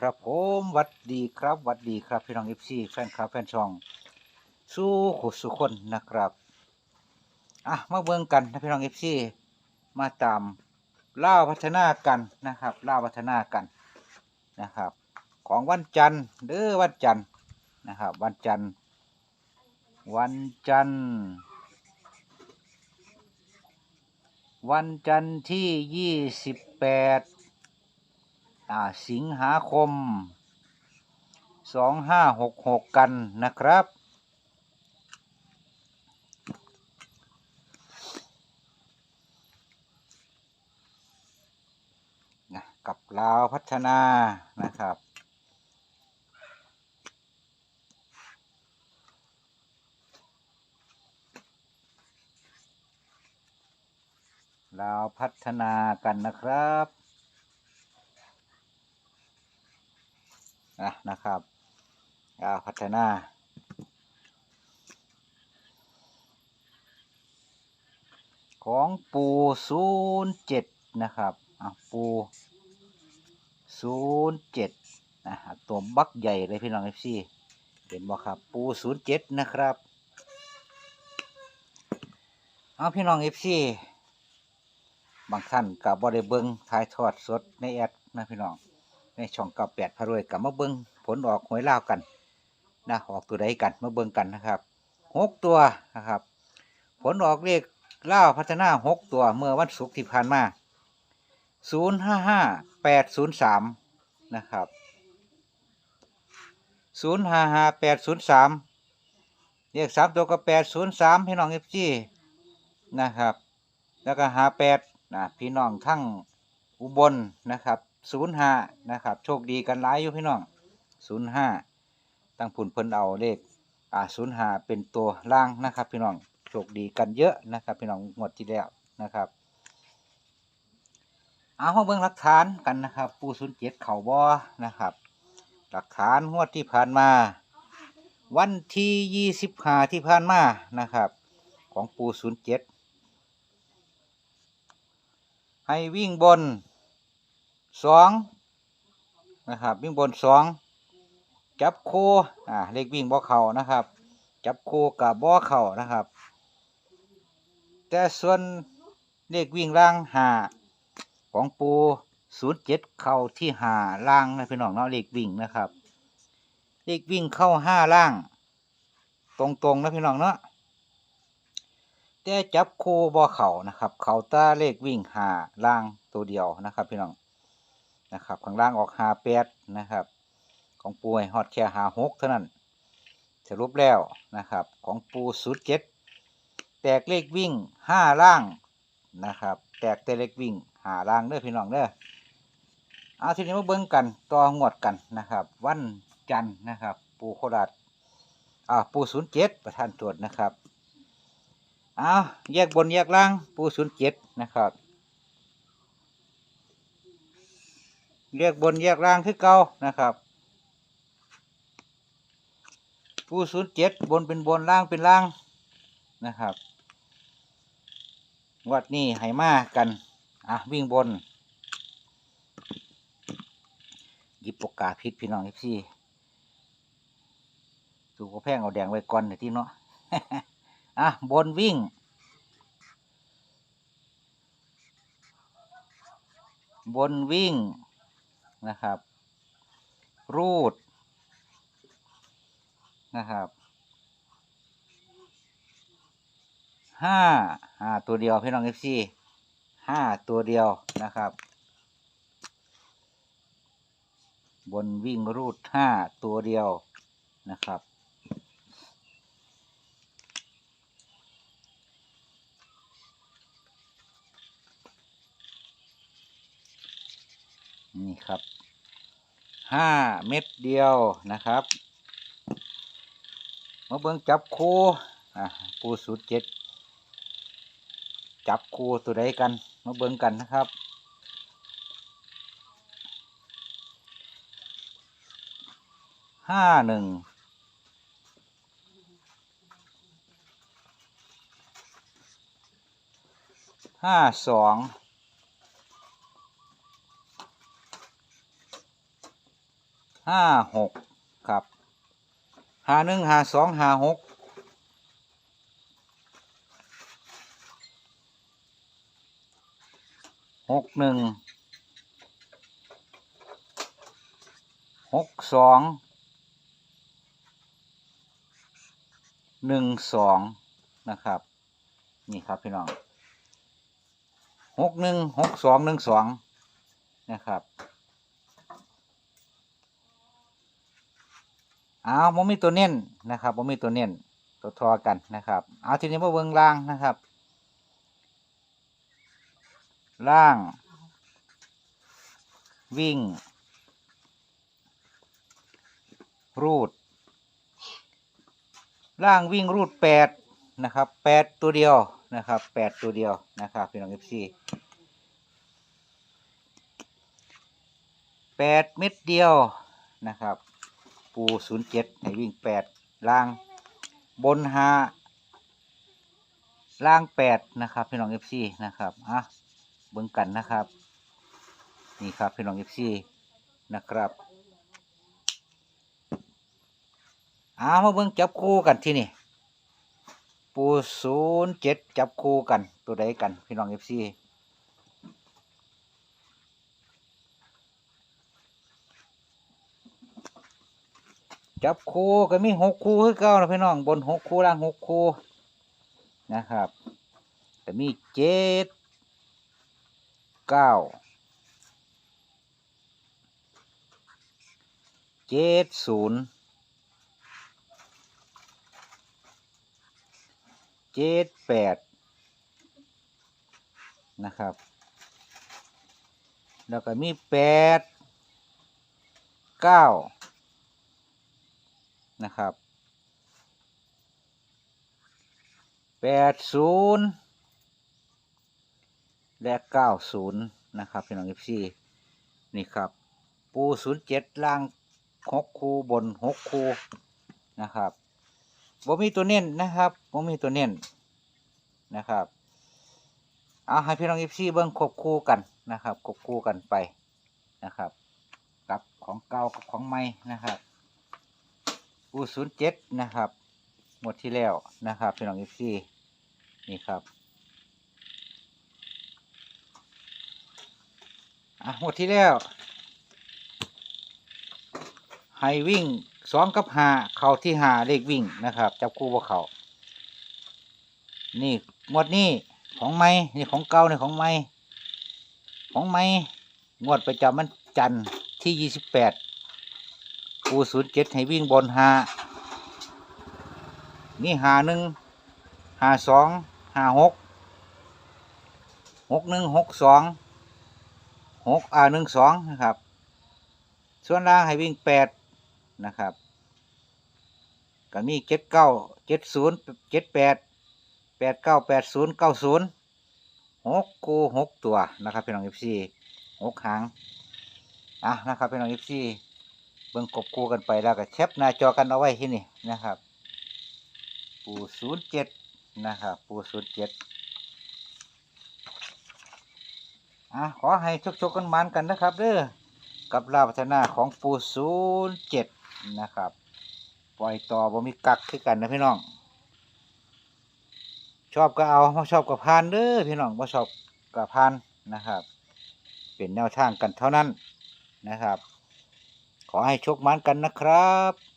ครับผมวัดดีครับวัดดีครับพี่น้องเอฟซีแฟนคลับแฟนช่อง สู้ขุดสุคนนะครับอะมาเบิ่งกันนะพี่น้องเอฟซีมาตามล่าพัฒนากันนะครับล่าพัฒนากันนะครับ ของวันจันทร์เด้อวันจันทร์นะครับ วันจันทร์วันจันทร์วันจันทร์ที่ยี่สิบแปด สิงหาคมสองห้าหกหกกันนะครับ กับลาวพัฒนานะครับลาวพัฒนากันนะครับ อะนะครับลาพัฒนาของปูศูนย์เจ็ดนะครับอะปูศูนย์เจ็ดนะฮะตัวบักใหญ่เลยพี่น้องเอฟซีเห็นบ่ครับ ปูศูนย์เจ็ดนะครับเอาพี่น้องเอฟซีบางท่านกับบ่ได้เบิงถ่ายทอดสดในแอดนะพี่น้อง ในช่องกับแปดพารวยกับมาเบิงผลออกหวยลาวกันนะออกตัวใดกันมาเบิงกันนะครับหกตัวนะครับ ผลออกเลขล่าพัฒนาหกตัวเมื่อวันศุกร์ที่ผ่านมาศูนย์ห้าห้าแปดศูนย์สามนะครับศูนย์ห้าห้าแปดศูนย์สามเลขสามตัวก็แปดศูนย์สามพี่น้องเอฟซีนะครับ แล้วก็หาแปดนะพี่น้องทั้งอุบลนะครับ ศูนย์ห้านะครับ โชคดีกันหลายอยู่พี่น้องศูนย์ห้าตั้งผุนเพิ่นเอาเลขอ่าศูนย์ห้าเป็นตัวล่างนะครับพี่น้องโชคดีกันเยอะนะครับพี่น้องงวดที่แล้วนะครับเอามาเบิ่งหลักฐานกันนะครับ ปูศูนย์เจ็ดเข่าบอนะครับ หลักฐานงวดที่ผ่านมา วันที่ยี่สิบห้าที่ผ่านมานะครับ ของปูศูนย์เจ็ดให้วิ่งบน สองนะครับวิ่งบนสองจับคู่อ่าเลขวิ่งบ่อเข่านะครับ จับคู่กับบ่อเข่านะครับ แต่ส่วนเลขวิ่งล่างหาของปูศูนย์เจ็ดเข้าที่หาล่างนะพี่น้องเนาะเลขวิ่งนะครับ เลขวิ่งเข้าห้าล่าง ตรงๆนะพี่น้องเนาะแต่จับคู่บ่อเข่านะครับ เข่าตาเลขวิ่งหาล่างตัวเดียวนะครับพี่น้อง นะครับ ข้างล่างออกหาแปดนะครับ ของปูให้ฮอดแค่หาหกเท่านั้นสรุปแล้วนะครับ ของปูสุดเจ็ดแตกเลขวิ่งห้าล่างนะครับ แตกแต่เลขวิ่งหาล่างเด้อพี่น้องเด้อเอาทีนี้มาเบิ่งกันต่องวดกันนะครับ วันจันทร์นะครับ ปูโคราชอ่าปูศูนย์เจ็ดประธานตรวจนะครับเอาแยกบนแยกล่างปูศูนย์เจ็ดนะครับ แยกบนแยกล่างคือเก่านะครับ ผู้ศูนย์เจ็ดบนเป็นบนล่างเป็นล่างนะครับวัดนี้ให้มากันอะวิ่งบนยิบปกกาพิษพี่น้องเอฟซีสูกระแพงเอาแดงไว้ก่อนในที่เนาะอะบนวิ่ง บนวิ่ง นะครับ รูดนะครับห้าห้าตัวเดียวพี่น้องเอฟซีห้าตัวเดียวนะครับ บนวิ่งรูดห้าตัวเดียวนะครับนี่ครับ ห้าเม็ดเดียวนะครับ มาเบิ่งจับคู่อะคู่สุดเจ็ดจับคู่ตัวใดกัน มาเบิ่งกันนะครับห้าหนึ่งห้าสอง ห้าหกครับหาหนึ่งหาสองหาหกหกหนึ่งหกสองหนึ่งสองนะครับ นี่ครับพี่น้องหกหนึ่งหกสองหนึ่งสองนะครับ เอาโมมีตัวเน้นนะครับโมมีตัวเน้นตัวทอกันนะครับ เอาทีนี้มาเบิ่งล่างนะครับ ล่าง วิ่ง รูด ล่างวิ่งรูดแปดนะครับแปดตัวเดียวนะครับแปดตัวเดียวนะครับพี่น้องเอฟซีแปดเม็ดเดียวนะครับ ปูศูนย์เจ็ดให้วิ่งแปดล่างบนหาล่างแปดนะครับพี่น้องเอฟซีนะครับอะเบิ่งกันนะครับ นี่ครับพี่น้องเอฟซีนะครับเอามาเบิ่งจับคู่กันที่นี่ปูศูนย์เจ็ดจับคู่กันตัวใดกันพี่น้องเอฟซี จับคู่ก็มีหกคู่คือเก่านะพี่น้องบนหกคู่ล่างหกคู่นะครับก็มีเจ็ดเก้าเจ็ดศูนย์เจ็ดแปดนะครับ แล้วก็มีแปดเก้า นะครับแปดศูนย์และเก้าศูนย์นะครับพี่น้องเอฟซีนี่ครับ ปูศูนย์เจ็ดล่างหกคูบนหกคูนะครับบ่มีตัวเน้นนะครับบ่มีตัวเน้นนะครับเอาให้พี่น้องเอฟซีเบิ้งควบคู่กันนะครับควบคู่กันไปนะครับ กับของเก่ากับของใหม่นะครับ ปูศูนย์เจ็ดนะครับ หมดที่แล้วนะครับพี่น้องเอฟซีนี่ครับอะหมดที่แล้วให้วิ่งสองกับหาเข่าที่หาเลขวิ่งนะครับ จับคู่ว่าเขานี่หมดนี้ของไม้นี่ของเก่านี่ของไม้ของไม้งวดประจำมันจันทร์ที่ยี่สิบแปด ปูศูนย์เจ็ดให้วิ่งบนหานี่หาหนึ่งหาสองหาหกหกหนึ่งหกสองหกอ่าหนึ่งสองนะครับ ส่วนล่างให้วิ่งแปดนะครับก็มีเจ็ดเก้าเจ็ดศูนย์เจ็ดแปดแปดเก้าแปดศูนย์เก้าศูนย์หกกูหกตัวนะครับพี่น้องเอฟซีหกหางอะนะครับพี่น้องเอฟซี เบิ่งกบคู่กันไปแล้วก็แคปหน้าจอกันเอาไว้ที่นี่นะครับ ปูศูนย์เจ็ดนะครับปูศูนย์เจ็ดอะขอให้ชกๆกันมันกันนะครับเด้อกับลาพัฒนาของปูศูนย์เจ็ดนะครับ ปล่อยต่อบ่มีกักคือกันนะพี่น้อง ชอบก็เอาไม่ชอบก็พานเด้อพี่น้องไม่ชอบก็พานนะครับ เป็นแนวทางกันเท่านั้นนะครับ ขอให้โชคมันกันนะครับ